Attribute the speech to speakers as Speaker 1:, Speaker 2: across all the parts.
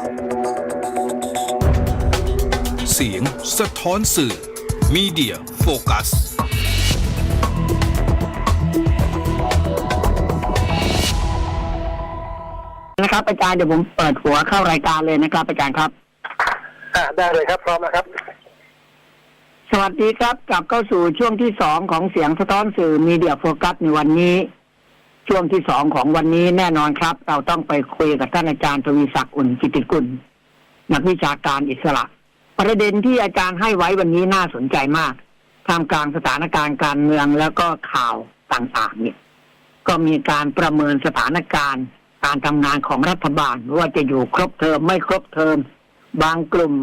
Speaker 1: เสียงสะท้อนสื่อ Media Focus
Speaker 2: นะครับอาจารย์เดี๋ยวผมเปิดหัวเข้ารายการเลยนะครับอาจารย์ครับ
Speaker 3: อ่าได้เลยครับพร้อมนะครับ
Speaker 2: สวัสดีครับกลับเข้าสู่ช่วงที่สองของเสียงสะท้อนสื่อมีเดียโฟกัสในวันนี้ ช่วงที่สองของวันนี้แน่นอนครับ เราต้องไปคุยกับท่านอาจารย์ทวีศักดิ์อุ่นกิติกุลนักวิชาการอิสระ ประเด็นที่อาจารย์ให้ไว้วันนี้น่าสนใจมากท่ามกลางสถานการณ์การเมืองแล้วก็ข่าวต่างๆ เนี่ย ก็มีการประเมินสถานการณ์การทำงานของรัฐบาลว่าจะอยู่ครบเทอมไม่ครบเทอมบางกลุ่ม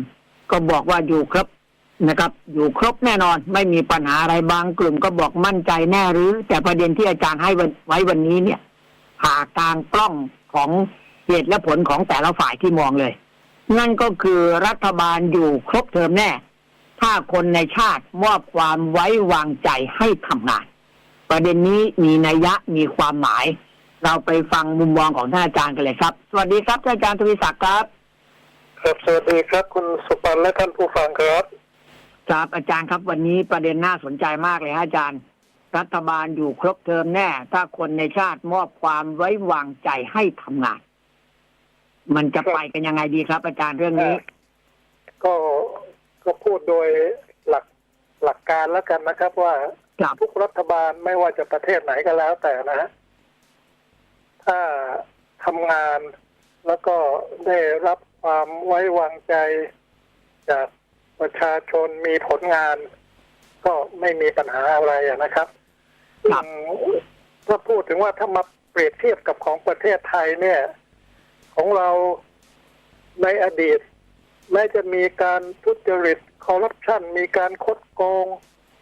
Speaker 2: ก็บอกว่าอยู่ครบ นะครับ อยู่ครบแน่นอนไม่มีปัญหาอะไรบางกลุ่มก็บอกมั่นใจแน่หรือ แต่ประเด็นที่อาจารย์ให้ไว้วันนี้เนี่ยผ่ากลางกล้องของเหตุและผลของแต่ละฝ่ายที่มองเลย นั่นก็คือรัฐบาลอยู่ครบเทอมแน่ ถ้าคนในชาติมอบความไว้วางใจให้ทำงาน ประเด็นนี้มีนัยยะมีความหมาย เราไปฟังมุมมองของท่านอาจารย์กันเลยครับ สวัสดีครับท่านอาจารย์ทวีศักดิ์ครับ
Speaker 3: ครับสวัสดีครับ คุณสุปันและท่านผู้ฟังครับ
Speaker 2: ครับอาจารย์ครับวันนี้ประเด็นน่าสนใจมากเลยฮะอาจารย์ รัฐบาลอยู่ครบเทอมแน่ ถ้าคนในชาติมอบความไว้วางใจให้ทำงาน มันจะไปกันยังไงดีครับ อาจารย์เรื่องนี้
Speaker 3: ก็ก็พูดโดยหลักหลักการแล้วกันนะครับ ว่า
Speaker 2: ครับ
Speaker 3: ทุกรัฐบาลไม่ว่าจะประเทศไหนก็แล้วแต่นะฮะถ้าทำงานแล้วก็ได้รับความไว้วางใจจาก ประชาชนมีผลงาน ก็ไม่มีปัญหาอะไรอะนะครับ
Speaker 2: ครับ
Speaker 3: อืมถ้าพูดถึงว่าถ้ามาเปรียบเทียบกับของประเทศไทยเนี่ย ของเราในอดีตแม้จะมีการทุจริตคอร์รัปชันมีการคดโกง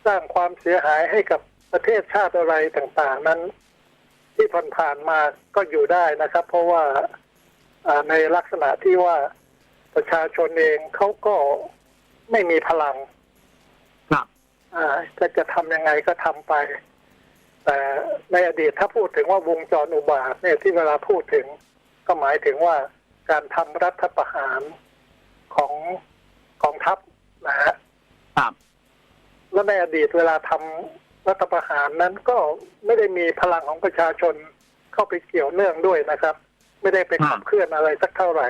Speaker 3: สร้างความเสียหายให้กับประเทศชาติอะไรต่างๆ นั้น ที่ผ่านๆมาก็อยู่ได้นะครับ เพราะว่าอ่าในลักษณะที่ว่าประชาชนเองเขาก็ ไม่มีพลัง
Speaker 2: ครับ
Speaker 3: อ่าจะจะทำยังไงก็ทำไป แต่ในอดีตถ้าพูดถึงว่าวงจรอุบาทเนี่ยที่เวลาพูดถึง ก็หมายถึงว่าการทำรัฐประหารของกองทัพนะฮะ
Speaker 2: ครับ
Speaker 3: แล้วในอดีตเวลาทำรัฐประหารนั้นก็ไม่ได้มีพลังของประชาชนเข้าไปเกี่ยวเนื่องด้วยนะครับ ไม่ได้ไปขับเคลื่อนอะไรสักเท่าไหร่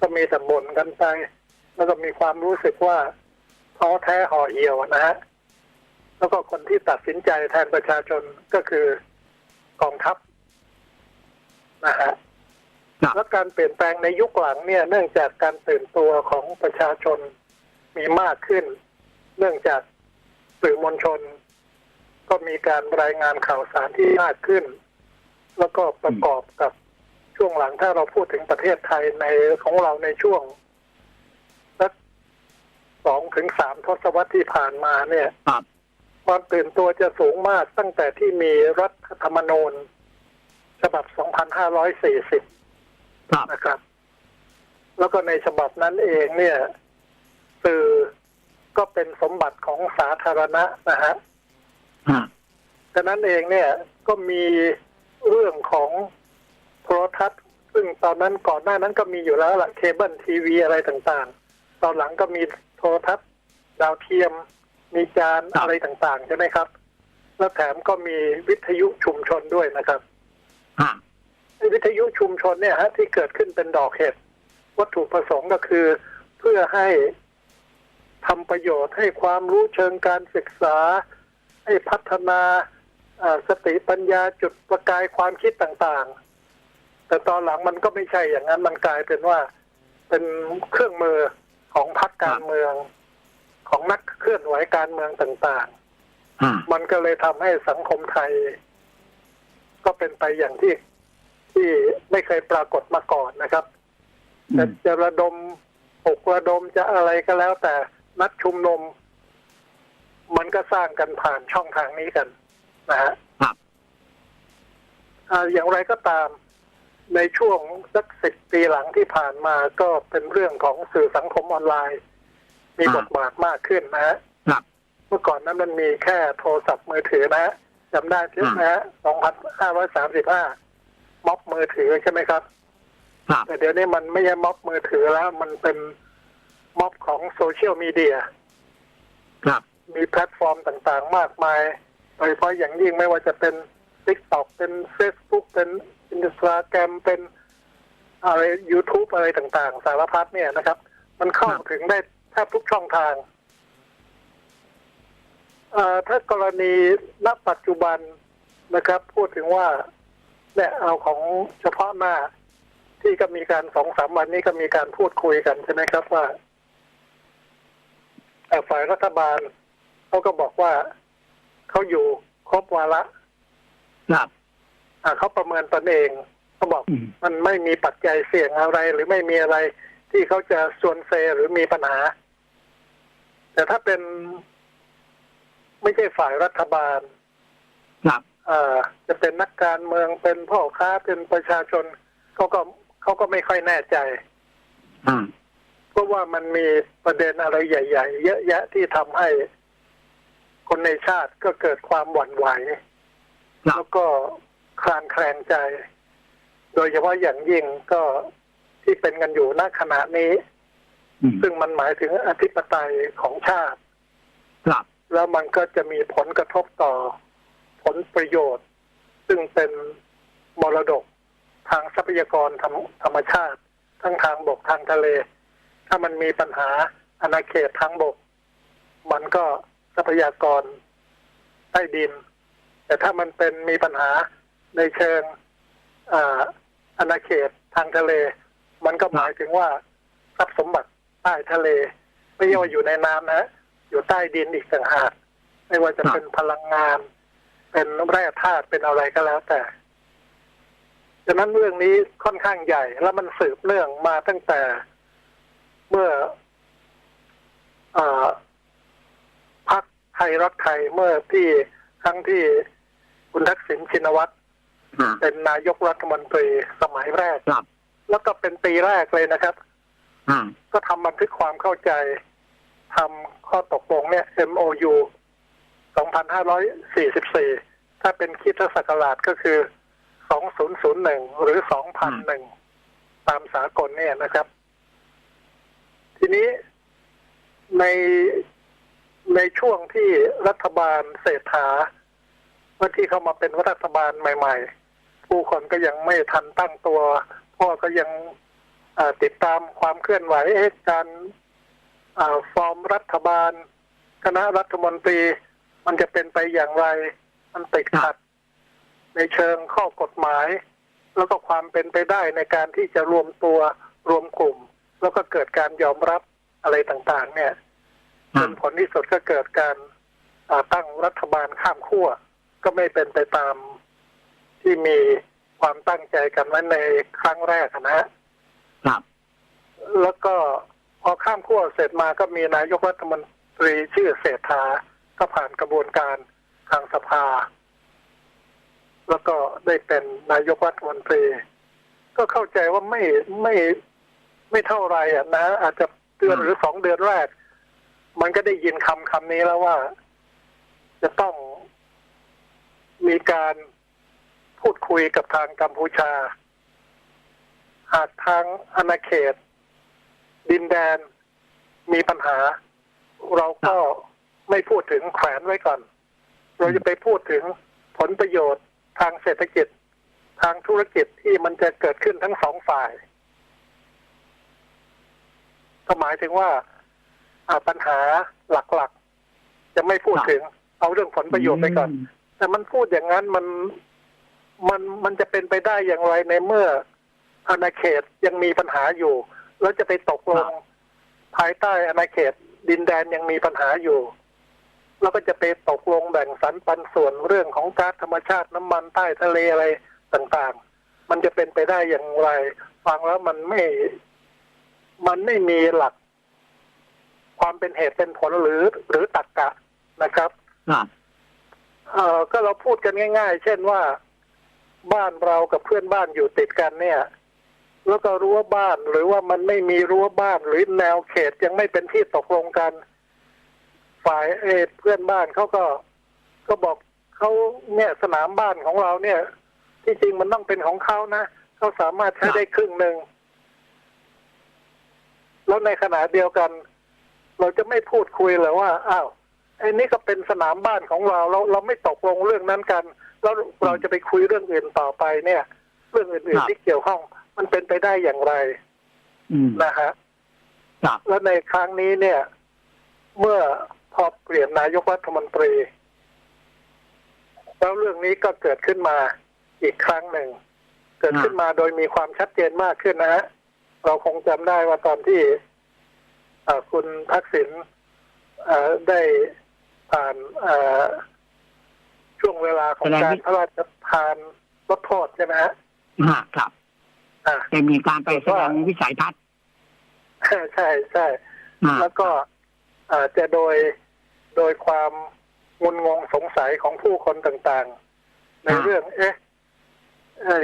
Speaker 3: ก็มีแต่บ่นกันไป แล้วก็มีความรู้สึกว่าท้อแท้ห่อเหี่ยวนะฮะแล้วก็คนที่ตัดสินใจแทนประชาชนก็คือกองทัพนะฮะ
Speaker 2: ครับ
Speaker 3: และการเปลี่ยนแปลงในยุคหลังเนี่ย เนื่องจากการตื่นตัวของประชาชนมีมากขึ้น เนื่องจากสื่อมวลชน ก็มีการรายงานข่าวสารที่มากขึ้น แล้วก็ประกอบกับช่วงหลังถ้าเราพูดถึงประเทศไทยในของเราในช่วงสัก สองถึงสามทศวรรษที่ผ่านมาเนี่ย
Speaker 2: ครับ
Speaker 3: ความตื่นตัวจะสูงมากตั้งแต่ที่มีรัฐธรรมนูญ ฉบับ 2540
Speaker 2: ครับ
Speaker 3: นะครับ แล้วก็ในฉบับนั้นเองเนี่ยสื่อก็เป็นสมบัติของสาธารณะนะฮะ
Speaker 2: ฮะ
Speaker 3: ฉะนั้นเองเนี่ยก็มีเรื่องของโทรทัศน์ ซึ่งตอนนั้นก่อนหน้านั้นก็มีอยู่แล้วล่ะเคเบิลทีวีอะไรต่างๆ ตอนหลังก็มีโท รทัศน์ดาวเทียม มีจานอะไรต่างๆ ใช่ไหมครับ แล้วแถมก็มีวิทยุชุมชนด้วยนะครับ
Speaker 2: ฮะ
Speaker 3: ไอ้วิทยุชุมชนเนี่ยฮะที่เกิดขึ้นเป็นดอกเห็ดวัตถุประสงค์ก็คือ เพื่อให้ทำประโยชน์ให้ความรู้เชิงการศึกษา ให้พัฒนาอ่าสติปัญญาจุดประกายความคิดต่างๆ แต่ตอนหลังมันก็ไม่ใช่อย่างนั้นมันกลายเป็นว่าเป็นเครื่องมือ ของพรรคการเมือง ของนักเคลื่อนไหวการเมืองต่าง
Speaker 2: ฮะ
Speaker 3: ๆมันก็เลยทำให้สังคมไทย ก็เป็นไปอย่างที่ที่ไม่เคยปรากฏมาก่อนนะครับ
Speaker 2: อื
Speaker 3: จะ
Speaker 2: ม
Speaker 3: จะระดมปลุกระดมจะอะไรก็แล้ว แต่นัดชุมนุม มันก็สร้างกันผ่านช่องทางนี้กัน นะฮะ
Speaker 2: ครับ
Speaker 3: อ่าอย่างไรก็ตาม ในช่วงสักสิบปีหลังที่ผ่านมาก็เป็นเรื่องของสื่อสังคมออนไลน์ มีบทบาทมากขึ้นนะฮะ
Speaker 2: ครับ
Speaker 3: เมื่อก่อนนั้นมันมีแค่โทรศัพท์มือถือนะฮะจำได้ใช่ไหมฮะสองพันห้าร้อยสามสิบห้าม็อบมือถือใช่ไหมครับ
Speaker 2: ครับ
Speaker 3: แต่เดี๋ยวนี้มันไม่ใช่ม็อบมือถือแล้ว มันเป็นม็อบของโซเชียลมีเดีย
Speaker 2: ครับ
Speaker 3: มีแพลตฟอร์มต่างๆ มากมาย โดยเฉพาะอย่างยิ่งไม่ว่าจะเป็น t ิ k t o k เป็น Facebook เป็นอินสตาแกรมเป็นอะไร YouTube อะไรต่างๆ สารพัดเนี่ยนะครับ มันเข้าถึงได้แทบทุกช่องทางถ้ากรณีณปัจจุบันนะครับ พูดถึงว่าเนี่ยเอาของเฉพาะหน้า ที่ก็มีการสองสามวันนี้ก็มีการพูดคุยกันใช่ไหมครับว่าฝ่ายรัฐบาลเขาก็บอกว่าเขาอยู่ครบวาระ
Speaker 2: ครับ
Speaker 3: อ่าเขาประเมินตนเองเขาบอก
Speaker 2: อืม
Speaker 3: มันไม่มีปัจจัยเสี่ยงอะไร หรือไม่มีอะไรที่เขาจะส่วนเซหรือมีปัญหา แต่ถ้าเป็น ไม่ใช่ฝ่ายรัฐบาล
Speaker 2: ครับ
Speaker 3: เอ่อจะเป็นนักการเมืองเป็นพ่อค้าเป็นประชาชนเขาก็เขาก็ไม่ค่อยแน่ใจ
Speaker 2: อ่า
Speaker 3: เพราะว่ามันมีประเด็นอะไรใหญ่ ๆ เยอะแยะที่ทำให้คนในชาติก็เกิดความหวั่นไหว
Speaker 2: ครั
Speaker 3: แล้
Speaker 2: บ
Speaker 3: วก็คลางแคลงใจ โดยเฉพาะอย่างยิ่งก็ที่เป็นกันอยู่ณขณะนี้
Speaker 2: อืม
Speaker 3: ซึ่งมันหมายถึงอธิปไตยของชาติ
Speaker 2: ครับ
Speaker 3: แล้วมันก็จะมีผลกระทบต่อผลประโยชน์ ซึ่งเป็นมรดกทางทรัพยากรธรรมธรรมชาติ ทั้งทางบกทางทะเล ถ้ามันมีปัญหาอาณาเขตทางบก มันก็ทรัพยากรใต้ดิน แต่ถ้ามันเป็นมีปัญหาในเชิงอาณาเขตทางทะเล มันก็หมายถึงว่าทรัพย์สมบัติใต้ทะเล ไม่ใช่ว่าอยู่ในน้ำนะ อยู่ใต้ดินอีกต่างหากไม่ว่าจะเป็นพลังงาน เป็นแร่ธาตุเป็นอะไรก็แล้วแต่ฉะนั้นเรื่องนี้ค่อนข้างใหญ่ แล้วมันสืบเนื่องมาตั้งแต่เมื่อเออพักไทยรักไทยเมื่อที่ครั้งที่ คุณทักษิณชินวัตร
Speaker 2: อ่า
Speaker 3: เป็นนายกรัฐมนตรีสมัยแรก
Speaker 2: ครับ
Speaker 3: แล้วก็เป็นปีแรกเลยนะครับ
Speaker 2: อ่า
Speaker 3: ก็ทำบันทึกความเข้าใจทำข้อตกลงเนี่ย MOU 2544 ถ้าเป็นคริดศักราชก็คือ 2001 หรือ 2001 ตามสากลเนี่ยนะครับ ทีนี้ในในช่วงที่รัฐบาลเศรษฐาเมื่อที่เข้ามาเป็นรัฐบาลใหม่ ๆ ผู้คนก็ยังไม่ทันตั้งตัวเพราะก็ยังเอ่อติดตามความเคลื่อนไหวเอ๊ะการเอ่อฟอร์มรัฐบาล คณะรัฐมนตรี มันจะเป็นไปอย่างไร มันติดขัด ในเชิงข้อกฎหมาย แล้วก็ความเป็นไปได้ในการที่จะรวมตัวรวมกลุ่ม แล้วก็เกิดการยอมรับอะไรต่างๆ เนี่ย
Speaker 2: อ่า
Speaker 3: เป็นผลที่สุดก็เกิดการอ่าตั้งรัฐบาลข้ามขั้ว ก็ไม่เป็นไปตามที่มีความตั้งใจกันไว้ในครั้งแรกนะฮะ
Speaker 2: ครับ
Speaker 3: แล้วก็พอข้ามขั้วเสร็จมาก็มีนายกรัฐมนตรีชื่อเศรษฐาก็ผ่านกระบวนการทางสภา แล้วก็ได้เป็นนายกรัฐมนตรี ก็เข้าใจว่าไม่ไม่ไม่เท่าไรอะนะ อาจจะเดือน
Speaker 2: อืม
Speaker 3: หรือสองเดือนแรก มันก็ได้ยินคำคำนี้แล้วว่า จะต้อง มีการพูดคุยกับทางกัมพูชา หากทางอาณาเขต ดินแดนมีปัญหา เราก็ไม่พูดถึงแขวนไว้ก่อน เราจะไปพูดถึงผลประโยชน์ทางเศรษฐกิจ ทางธุรกิจที่มันจะเกิดขึ้นทั้งสองฝ่ายก็หมายถึงว่าปัญหาหลักๆ จะไม่พูดถึงเอาเรื่องผลประโยชน์ไปก่อน แต่มันพูดอย่างนั้นมันมันมันจะเป็นไปได้อย่างไรในเมื่ออาณาเขตยังมีปัญหาอยู่ แล้วจะไปตกลงภายใต้อาณาเขตดินแดนยังมีปัญหาอยู่ แล้วก็จะไปตกลงแบ่งสรรปันส่วนเรื่องของก๊าซธรรมชาติน้ำมันใต้ทะเลอะไรต่างๆ มันจะเป็นไปได้อย่างไร ฟังแล้วมันไม่ มันไม่มีหลัก ความเป็นเหตุเป็นผลหรือหรือตรรกกะนะครับ
Speaker 2: ครับ
Speaker 3: เอ่อก็เราพูดกันง่าย ๆ เช่นว่าบ้านเรากับเพื่อนบ้านอยู่ติดกันเนี่ย แล้วก็รั้วบ้านหรือว่ามันไม่มีรั้วบ้านหรือแนวเขตยังไม่เป็นที่ตกลงกัน ฝ่ายเออเพื่อนบ้านเขาก็ก็บอกเขาเนี่ยสนามบ้านของเราเนี่ย ที่จริงมันต้องเป็นของเขานะเขาสามารถใช้ได้ครึ่งหนึ่งแล้วในขณะเดียวกัน เราจะไม่พูดคุยเลยว่าอ้าว ไอ้นี่ก็เป็นสนามบ้านของเราเราเราไม่ตกลงเรื่องนั้นกัน แล้วเราจะไปคุยเรื่องอื่นต่อไปเนี่ย เรื่องอื่นๆที่เกี่ยวข้อง มันเป็นไปได้อย่างไร
Speaker 2: อืม
Speaker 3: นะฮะ
Speaker 2: ครับ
Speaker 3: แล้วในครั้งนี้เนี่ย เมื่อพอเปลี่ยนนายกรัฐมนตรี แล้วเรื่องนี้ก็เกิดขึ้นมาอีกครั้งหนึ่ง เกิดขึ้นมาโดยมีความชัดเจนมากขึ้นนะฮะเราคงจำได้ว่าตอนที่เอ่อคุณทักษิณเอ่อได้ ผ่านเอ่อช่วงเวลาของการพระราชทานลดโทษใช่ไหมฮะ
Speaker 2: ฮะครับ
Speaker 3: อ่า
Speaker 2: จะมีการไปแสดงวิสัยทัศน์
Speaker 3: ใช่ใช่
Speaker 2: อ่า
Speaker 3: แล้วก็อาจจะโดยโดยความงุนงงสงสัยของผู้คนต่างๆ ในเรื่อง เอ๊ะเอ่อ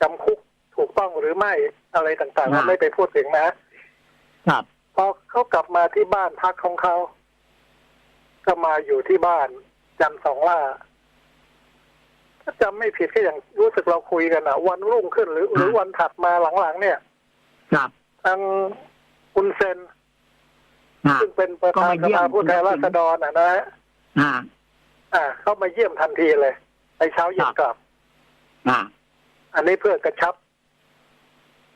Speaker 3: จำคุกถูกต้องหรือไม่อะไรต่างๆเราไม่ไปพูดถึงนะ
Speaker 2: ครับ
Speaker 3: พอเขากลับมาที่บ้านพักของเขา ก็มาอยู่ที่บ้านจันทร์สองล่าถ้าจำไม่ผิดก็อย่างรู้สึกเราคุยกันอะวันรุ่งขึ้นหรือ หรือวันถัดมาหลังๆเนี่ย
Speaker 2: ครับ
Speaker 3: ทางคุณเซน
Speaker 2: อ่า
Speaker 3: ซึ่งเป็นประธานสภาผู้แทนราษฎรอะนะฮะ
Speaker 2: อ่า
Speaker 3: อ่า เข้ามาเยี่ยมทันทีเลยในเช้าเย็นกลับ
Speaker 2: อ่า
Speaker 3: อันนี้เพื่อกระชับ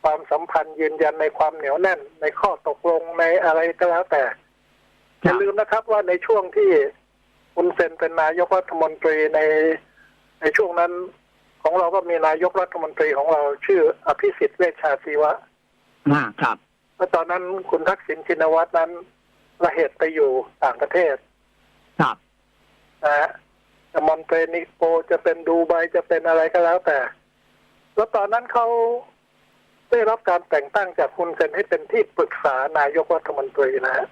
Speaker 3: ความสัมพันธ์ยืนยันในความเหนียวแน่น ในข้อตกลงในอะไรก็แล้วแต่
Speaker 2: ค
Speaker 3: อ
Speaker 2: รับ
Speaker 3: ย่าลืมนะครับว่าในช่วงที่คุณเซนเป็นนายกรัฐมนตรีในในช่วงนั้นของเราก็มีนายกรัฐมนตรีของเราชื่ออภิสิทธิ์เวชชาชีวะ
Speaker 2: อ่าครับ
Speaker 3: แล้วตอนนั้นคุณทักษิณชินวัตรนั้นระเหตุไปอยู่ต่างประเทศ
Speaker 2: ครับ
Speaker 3: นะฮะจะมอนเตนิโกจะเป็นดูไบจะเป็นอะไรก็แล้วแต่ แล้วตอนนั้นเขาได้รับการแต่งตั้งจากคุณเซนให้เป็นที่ปรึกษานายกรัฐมนตรีนะฮะ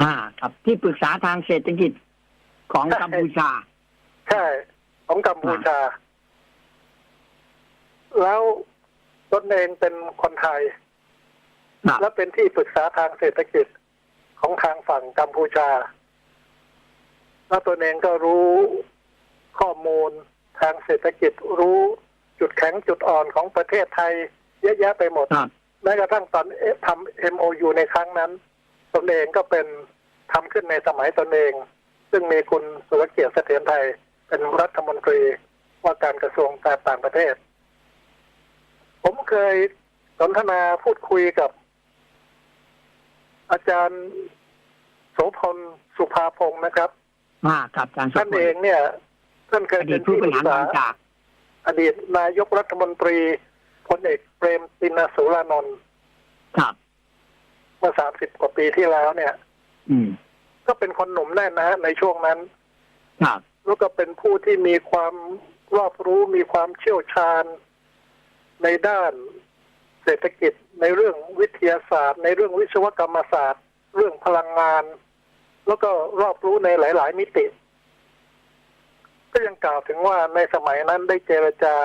Speaker 2: อ่า ครับที่ปรึกษาทางเศรษฐกิจของ
Speaker 3: ใช่
Speaker 2: กัมพูชา
Speaker 3: ใช่ ของกัมพูชา แล้วตนเองเป็นคนไทย
Speaker 2: ครับ
Speaker 3: และเป็นที่ปรึกษาทางเศรษฐกิจของทางฝั่งกัมพูชา แล้วตนเองก็รู้ข้อมูลทางเศรษฐกิจรู้จุดแข็งจุดอ่อนของประเทศไทยเยอะแยะไปหมด
Speaker 2: ครับ
Speaker 3: แม้กระทั่งตอนเอ๊ะทำ MOU ในครั้งนั้น ตนเองก็เป็นทำขึ้นในสมัยตนเอง ซึ่งมีคุณสุรเกียรติเสถียรไทย เป็นรัฐมนตรีว่าการกระทรวงการต่างประเทศ ผมเคยสนทนาพูดคุยกับ อาจารย์โสพลสุภาพงศ์นะครับ
Speaker 2: อ่าครับอาจารย์สุ
Speaker 3: ท่าน
Speaker 2: พล
Speaker 3: เองเนี่ยท่านเคย
Speaker 2: อดี
Speaker 3: เป็
Speaker 2: ต
Speaker 3: น
Speaker 2: ผู้
Speaker 3: ที่
Speaker 2: บ
Speaker 3: ป
Speaker 2: ริ
Speaker 3: รึ
Speaker 2: หาร
Speaker 3: ก
Speaker 2: บา
Speaker 3: ษา
Speaker 2: งจาก
Speaker 3: อดีตนายกรัฐมนตรีพลเอกเปรมตินสุรานนท์
Speaker 2: ครับ
Speaker 3: เมื่อสามสิบกว่าปีที่แล้วเนี่ย
Speaker 2: อืม
Speaker 3: ก็เป็นคนหนุ่มแน่นนะฮะในช่วงนั้น
Speaker 2: ครับ
Speaker 3: แล้วก็เป็นผู้ที่มีความรอบรู้มีความเชี่ยวชาญ ในด้านเศรษฐกิจในเรื่องวิทยาศาสตร์ ในเรื่องวิศวกรรมศาสตร์ เรื่องพลังงาน แล้วก็รอบรู้ในหลาย ๆ มิติ ก็ยังกล่าวถึงว่าในสมัยนั้นได้เจรจา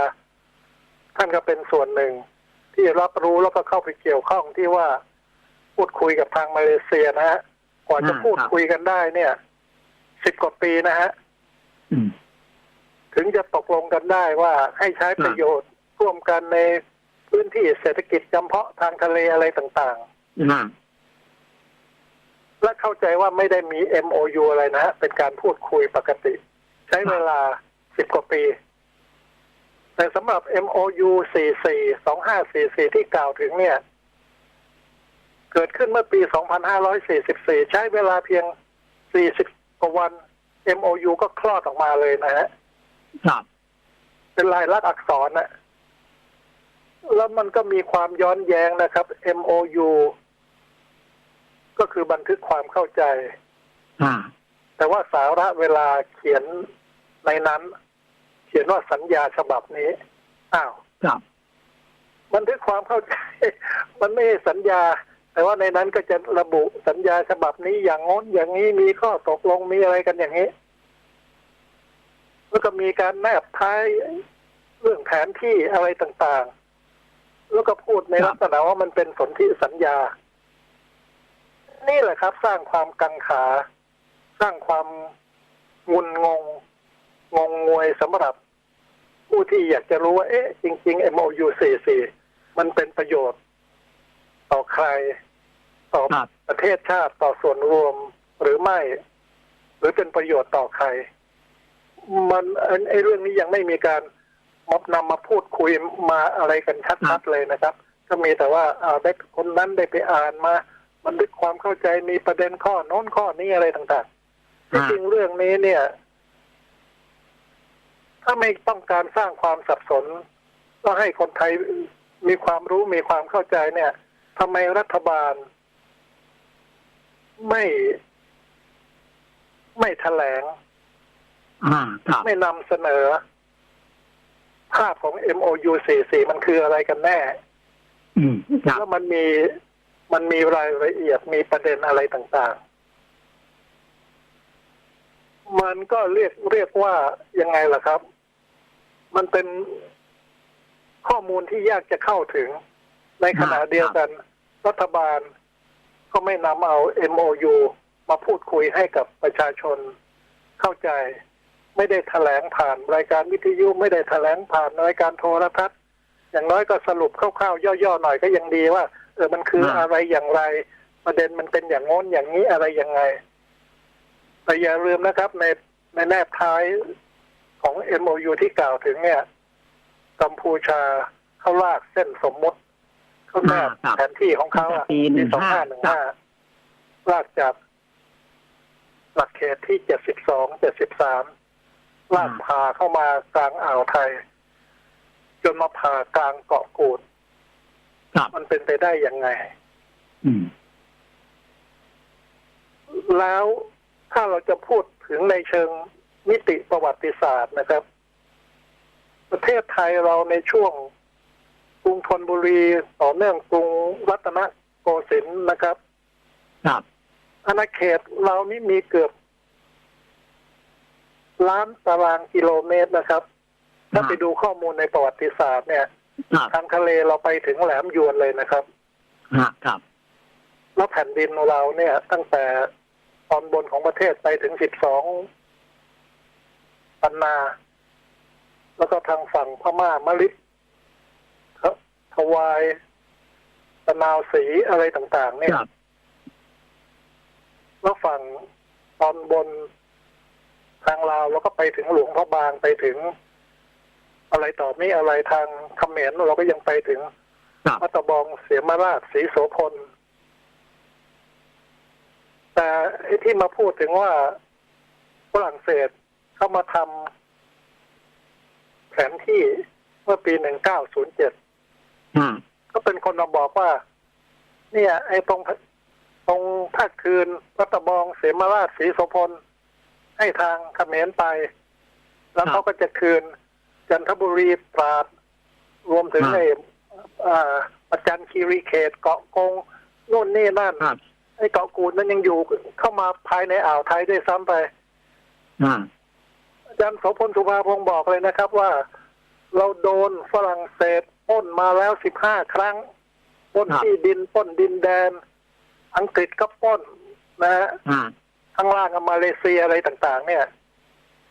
Speaker 3: ท่านก็เป็นส่วนหนึ่ง ที่รับรู้แล้วก็เข้าไปเกี่ยวข้องที่ว่า พูดคุยกับทางมาเลเซียนะฮะกว่าจะ
Speaker 2: อ่า
Speaker 3: พูด
Speaker 2: ครับ
Speaker 3: คุยกันได้เนี่ยสิบกว่าปีนะฮะ
Speaker 2: อืม
Speaker 3: ถึงจะตกลงกันได้ว่าให้ใช้ประโยชน์ร่วมกันในพื้นที่เศรษฐกิจจำเพาะทางทะเลอะไรต่าง
Speaker 2: อ่า
Speaker 3: ๆและเข้าใจว่าไม่ได้มี MOU อะไรนะฮะเป็นการพูดคุยปกติ ใช้เวลาสิบกว่าปี แต่สำหรับ MOU 44 2544 ที่กล่าวถึงเนี่ย เกิดขึ้นเมื่อปี 2544 ใช้เวลาเพียง 40 กว่าวัน MOU ก็คลอดออกมาเลยนะฮะ
Speaker 2: ครับ
Speaker 3: เป็นลายลักษณ์อักษรนะแล้วมันก็มีความย้อนแย้งนะครับ MOU ก็คือบันทึกความเข้าใจ
Speaker 2: อ่า
Speaker 3: แต่ว่าสาระเวลาเขียนในนั้น เขียนว่าสัญญาฉบับนี้ อ้าว
Speaker 2: ครับ
Speaker 3: บันทึกความเข้าใจ มันไม่ใช่สัญญา แต่ว่าในนั้นก็จะระบุสัญญาฉบับนี้อย่างง้นอย่างนี้มีข้อตกลงมีอะไรกันอย่างนี้ แล้วก็มีการแนบท้ายเรื่องแผนที่อะไรต่างๆ แล้วก็พูดในลักษณะว่ามันเป็นสนธิสัญญา นี่แหละครับ สร้างความกังขา สร้างความงุนงง งงงวยสำหรับ ผู้ที่อยากจะรู้ว่า เอ๊ะ จริง ๆ MOU 44มันเป็นประโยชน์ต่อใคร ต่อ
Speaker 2: ครับ
Speaker 3: ประเทศชาติต่อส่วนรวมหรือไม่ หรือเป็นประโยชน์ต่อใคร มันไอ้ไอ้เรื่องนี้ยังไม่มีการมานำมาพูดคุยมาอะไรกันชัดๆเลยนะครับ ก็มีแต่ว่าอ่าได้คนนั้นได้ไปอ่านมามันด้วยความเข้าใจมีประเด็นข้อโน้นข้อนี้อะไรต่างๆที่จริงเรื่องนี้เนี่ย ถ้าไม่ต้องการสร้างความสับสน ก็ให้คนไทยมีความรู้มีความเข้าใจเนี่ยทำไมรัฐบาล ไม่ ไม่แถลง
Speaker 2: อ่าครับ
Speaker 3: ไม่นำเสนอ ภาพของ MOU 44มันคืออะไรกันแน่
Speaker 2: อืมครับ
Speaker 3: แล้วมันมีมันมีรายละเอียดมีประเด็นอะไรต่างๆ มันก็เรียกเรียกว่ายังไงล่ะครับ มันเป็นข้อมูลที่ยากจะเข้าถึง ในขณะเดียวกัน รัฐบาล ก็ไม่นำเอา MOU มาพูดคุยให้กับประชาชนเข้าใจ ไม่ได้แถลงผ่านรายการวิทยุไม่ได้แถลงผ่านรายการโทรทัศน์ อย่างน้อยก็สรุปคร่าวๆย่อๆหน่อยก็ยังดีว่าเออมันคืออะไรอย่างไร ประเด็นมันเป็นอย่างโน้นอย่างนี้อะไรยังไงแต่อย่าลืมนะครับ ในในแนบท้ายของ MOU ที่กล่าวถึงเนี่ยกัมพูชาเขาลากเส้นสมมติ เขาแนบ
Speaker 2: ครับ
Speaker 3: แผนที่ของเขาอะ
Speaker 2: ปี
Speaker 3: ปี
Speaker 2: 15
Speaker 3: สองห้าหนึ่งห้าลากจากหลักเขตที่เจ็ดสิบสองเจ็ดสิบสามลากพาเข้ามากลางอ่าวไทย จนมาผ่ากลางเกาะกูด
Speaker 2: ครับ
Speaker 3: มันเป็นไปได้ยังไง
Speaker 2: อืม
Speaker 3: แล้วถ้าเราจะพูดถึงในเชิงมิติประวัติศาสตร์นะครับ ประเทศไทยเราในช่วงก รุงธนบุรี ต่อเนื่องกรุงรัตนโกสินทร์นะครับ
Speaker 2: ครับ
Speaker 3: อาณาเขตเรานี่มีเกือบล้านตารางกิโลเมตรนะครับ ถ้าไปดูข้อมูลในประวัติศาสตร์เนี่ย
Speaker 2: ครับ
Speaker 3: ทางทะเลเราไปถึงแหลมยวนเลยนะครับ
Speaker 2: ฮะครับ
Speaker 3: แล้วแผ่นดินของเราเนี่ย ตั้งแต่ตอนบนของประเทศไปถึง 12 ปันนา แล้วก็ทางฝั่งพม่ามะลิท ทวายตะนาวสีอะไรต่างๆ เนี่ย
Speaker 2: ครับ
Speaker 3: แล้วฝั่งตอนบนทางลาวแล้วก็ไปถึงหลวงพระบางไปถึง อะไรต่อมีอะไรทางเขมรเราก็ยังไปถึง
Speaker 2: ครับ
Speaker 3: มัตตบองเสียมาราชศรีโสพลแต่ไอ้ที่มาพูดถึงว่าฝรั่งเศสเข้ามาทำแผนที่เมื่อปี 1907
Speaker 2: ฮะ
Speaker 3: ก็เป็นคนมาบอกว่า เนี่ย ไอ้ตรงตรงภาคคืนรัตบองเสมาราชศรีโสพลให้ทางเขมรไป แล้วเขาก็จะคืน จันทบุรีตราด รวมถึงไอ้อ่าประจันคีรีเขตเกาะกงนู่นนี่นั่น
Speaker 2: ครับ
Speaker 3: ไอ้เกาะกูดนั้นยังอยู่เข้ามาภายในอ่าวไทยด้วยซ้ำไป
Speaker 2: ฮะ
Speaker 3: อาจารย์โสพลสุภาพงศ์บอกเลยนะครับว่า เราโดนฝรั่งเศส ปล้นมาแล้วสิบห้าครั้งปล้นที่ดินปล้นดินแดน อังกฤษก็ปล้นนะฮะ
Speaker 2: ฮะ
Speaker 3: ข้างล่างก็มาเลเซียอะไรต่าง ๆ เนี่ย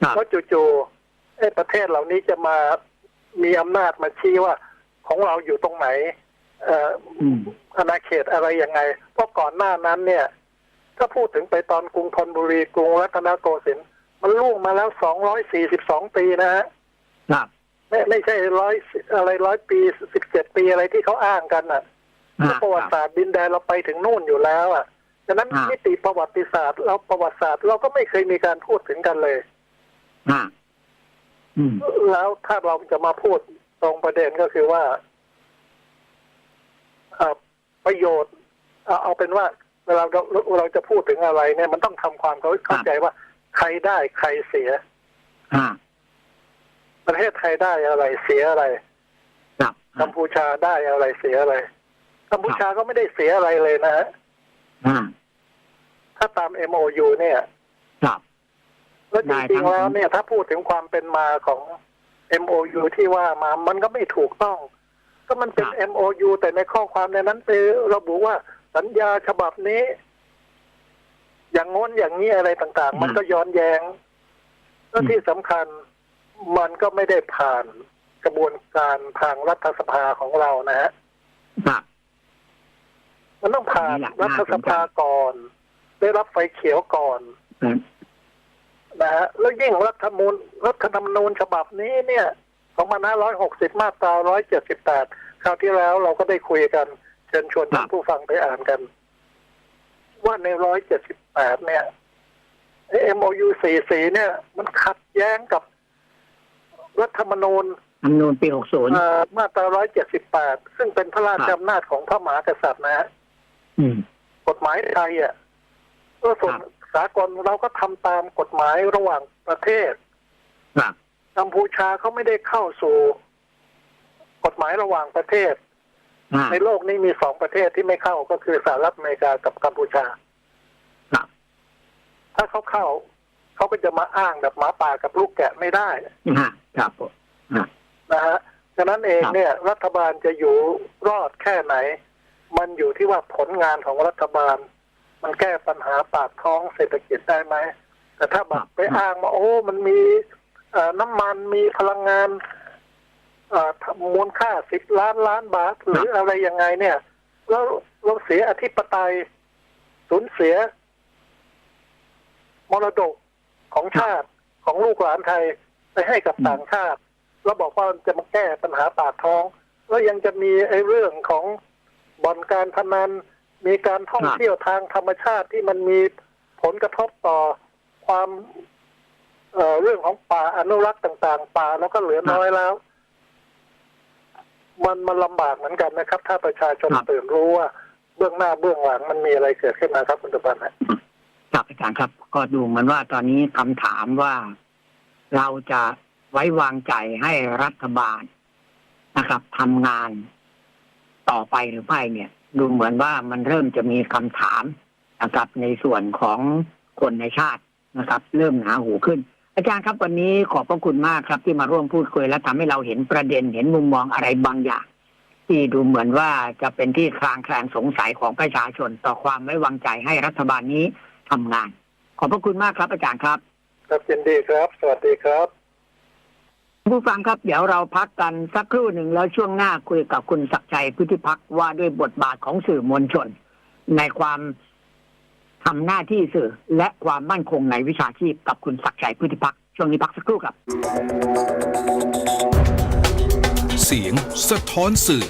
Speaker 2: ครับ
Speaker 3: แล้วจู่ๆไอ้ประเทศเหล่านี้จะมามีอำนาจมาชี้ว่าของเราอยู่ตรงไหนเอ่อ
Speaker 2: อืม
Speaker 3: อาณาเขตอะไรยังไง เพราะก่อนหน้านั้นเนี่ย ถ้าพูดถึงไปตอนกรุงธนบุรีกรุงรัตนโกสินทร์มันล่วงมาแล้วสองร้อยสี่สิบสองปีนะฮะ
Speaker 2: ครับ
Speaker 3: ไม่ไม่ใช่ร้อยอะไรร้อยปีสิบเจ็ดปีอะไรที่เขาอ้างกันน่ะ
Speaker 2: ฮะ
Speaker 3: ประวัติศาสตร์ดินแดนเราไปถึงนู่นอยู่แล้ว อะฉะนั้น
Speaker 2: อ่ามิ
Speaker 3: มิติประวัติศาสตร์เราประวัติศาสตร์เราก็ไม่เคยมีการพูดถึงกันเลย
Speaker 2: ฮะอืม
Speaker 3: แล้วถ้าเราจะมาพูดตรงประเด็นก็คือว่าเอ่อประโยชน์เอาเอาเป็นว่าเวลาเราเราจะพูดถึงอะไร เนี่ย มันต้องทำความเข้าเข้าใจว่า ใครได้ใครเสีย
Speaker 2: ฮะ
Speaker 3: ประเทศไทยได้อะไรเสียอะไร
Speaker 2: ครับ
Speaker 3: กัมพูชาได้อะไรเสียอะไรกัมพูชาก็ไม่ได้เสียอะไรเลยนะฮะ
Speaker 2: ฮะ
Speaker 3: ถ้าตาม MOU เนี่ย
Speaker 2: ครับ
Speaker 3: แล้วจ
Speaker 2: ได้
Speaker 3: ริ
Speaker 2: ทั้
Speaker 3: ง
Speaker 2: ง
Speaker 3: ๆแล้วเนี่ยถ้าพูดถึงความเป็นมาของ MOU ที่ว่ามามันก็ไม่ถูกต้อง ก็มันเป็น MOU แต่ในข้อความในนั้นไประบุว่าสัญญาฉบับนี้ อย่างง้นอย่างนี้อะไรต่าง ๆ มันก็ย้อนแยง้งแล้วที่สำคัญ มันก็ไม่ได้ผ่านกระบวนการทางรัฐสภาของเรานะฮะ
Speaker 2: ครับ
Speaker 3: มันต้องผ่าน
Speaker 2: นี่แหละ
Speaker 3: รัฐสภาก่อน ได้รับไฟเขียวก่อน
Speaker 2: ครับ
Speaker 3: นะฮะแล้วยิ่งรัฐธรรมนูญรัฐธรรมนูญฉบับนี้เนี่ย2560 มาตรา 178 คราวที่แล้วเราก็ได้คุยกัน เชิญชวนท่านผู้ฟังไปอ่านกัน ว่าใน 178 เนี่ยไอ้ MOU 44เนี่ย มันขัดแย้งกับ รัฐธรรมนูญ
Speaker 2: ธรรมนูญปีหกศูนย์
Speaker 3: เอ่อมาตรา 178 ซึ่งเป็นพระราช
Speaker 2: ครับ
Speaker 3: อำนาจของพระมหากษัตริย์นะฮะ
Speaker 2: อืม
Speaker 3: กฎหมายไทยอะก็ส่วน
Speaker 2: ครับ
Speaker 3: สากลเราก็ทำตามกฎหมายระหว่างประเทศ
Speaker 2: ครับ
Speaker 3: กัมพูชาเขาไม่ได้เข้าสู่ กฎหมายระหว่างประเทศ
Speaker 2: อ่า
Speaker 3: ในโลกนี้มีสองประเทศที่ไม่เข้าก็คือสหรัฐอเมริกากับกัมพูชา
Speaker 2: ครับ
Speaker 3: ถ้าเขาเข้า เขาก็จะมาอ้างแบบหมาป่ากับลูกแกะไม่ได้
Speaker 2: ฮะครับผมฮะ
Speaker 3: นะฮะฉะนั้นเอง
Speaker 2: ครับ
Speaker 3: เนี่ยรัฐบาลจะอยู่รอดแค่ไหน มันอยู่ที่ว่าผลงานของรัฐบาล มันแก้ปัญหาปากท้องเศรษฐกิจได้ไหมแต่ถ้าแบบไปอ้างมาโอ้ มันมีเอ่อน้ำมันมีพลังงานเอ่อมูลค่าสิบล้านล้านบาท หรืออะไรยังไงเนี่ย แล้วเราเสียอธิปไตยสูญเสีย มรดก ของชาติของลูกหลานไทยไปให้กับต่างชาติ แล้วบอกว่าจะมาแก้ปัญหาปากท้อง แล้วยังจะมีไอ้เรื่องของบ่อนการพนันมีการท่อง
Speaker 2: ครับ
Speaker 3: เที่ยวทางธรรมชาติที่มันมีผลกระทบต่อความเอ่อเรื่องของป่าอนุรักษ์ต่างๆ ป่าแล้วก็เหลือน้อยแล้ว มันมันลำบากเหมือนกันนะครับ ถ้าประชาชน
Speaker 2: ครับ
Speaker 3: ตื่นรู้ว่า เบื้องหน้าเบื้องหลังมันมีอะไรเกิดขึ้นนะครับคุณตุบันนะ
Speaker 2: ครับอาจารย์ครับ ก็ดูเหมือนว่าตอนนี้คำถามว่าเราจะไว้วางใจให้รัฐบาลนะครับทำงานต่อไปหรือไม่เนี่ย ดูเหมือนว่ามันเริ่มจะมีคำถามนะครับในส่วนของคนในชาตินะครับ เริ่มหนาหูขึ้น อาจารย์ครับวันนี้ขอบพระคุณมากครับ ที่มาร่วมพูดคุยและทำให้เราเห็นประเด็นเห็นมุมมองอะไรบางอย่าง ที่ดูเหมือนว่าจะเป็นที่คลางแคลงสงสัยของประชาชนต่อความไว้วางใจให้รัฐบาลนี้ ทำงาน ขอบพระคุณมากครับอาจารย์ครับ
Speaker 3: ครับยินดีครับ สวัสดีครับ
Speaker 2: ผู้ฟังครับ เดี๋ยวเราพักกันสักครู่หนึ่งแล้วช่วงหน้าคุยกับคุณศักดิ์ชัยพุทธิพักษ์ว่าด้วยบทบาทของสื่อมวลชน ในความทำหน้าที่สื่อและความมั่นคงในวิชาชีพกับคุณศักดิ์ชัยพุทธิพักษ์ช่วงนี้พักสักครู่ครับ
Speaker 1: เสียงสะท้อนสื่อ